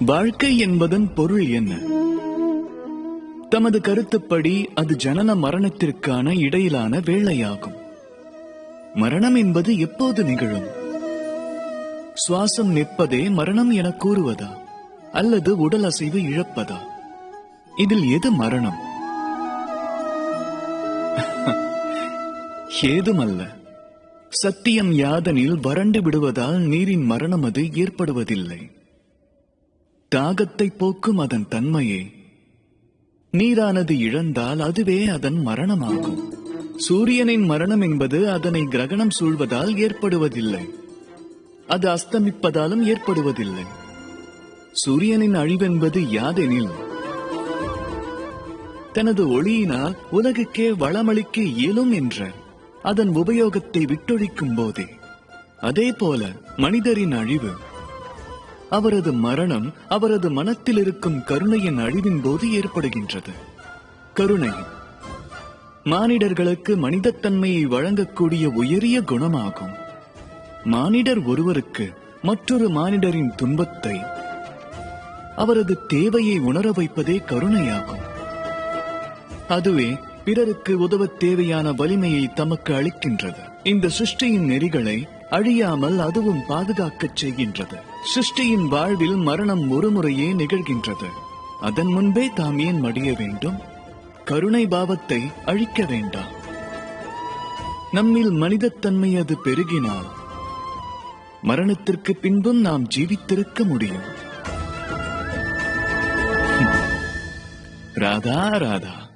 வாழ்க்கை என்பதன் பொருள் என்ன? தமது கருத்துப்படி அது ஜனன மரணத்திற்கான இடையிலான வேளையாகும். மரணம் என்பது எப்போது நிகழும்? சுவாசம் நிற்பதே மரணம் என கூறுவதா? அல்லது உடல் அசைவு இழப்பதா? இதில் எது மரணம்? ஏதுமல்ல. சத்தியம் யாதனில் வறண்டு விடுவதால் நீரின் மரணம் அது ஏற்படுவதில்லை. தாகத்தை போக்கும் அதன் தன்மையே. நீரானது இழந்தால் அதுவே அதன் மரணமாகும். சூரியனின் மரணம் என்பது அதனை கிரகணம் சூழ்வதால் ஏற்படுவதில்லை. அது அஸ்தமிப்பதாலும் ஏற்படுவதில்லை. சூரியனின் அழிவென்பது யாதெனில். தனது ஒளியினால் உலகுக்கே வளமளிக்க இயலும் என்ற அதன் உபயோகத்தை விட்டொழிக்கும் போதே. அதே போல மனிதரின் அழிவு அவரது மரணம் அவரது மனத்தில் இருக்கும் கருணையின் அழிவின் போது ஏற்படுகின்றது. கருணை. மானிடர்களுக்கு மனிதத்தன்மையை வழங்கக்கூடிய உயரிய குணமாகும். மானிடர் ஒருவருக்கு மற்றொரு மானிடரின் துன்பத்தை அவரது தேவையை உணர வைப்பதே கருணையாகும். அதுவே பிறருக்கு உதவ தேவையான வலிமையை தமக்கு அளிக்கின்றது. இந்த சிருஷ்டியின் நெறிகளை அழியாமல் அதுவும் பாதுகாக்கச் செய்கின்றது. சிருஷ்டியின் வாழ்வில் மரணம் ஒருமுறையே நிகழ்கின்றது. அதன் முன்பே தாம் ஏன் மடிய வேண்டும்? கருணை பாவத்தை அழிக்க வேண்டாம். நம்மில் மனிதத்தன்மை அது பெருகினால் மரணத்திற்கு பின்பும் நாம் ஜீவித்திருக்க முடியும். ராதா ராதா.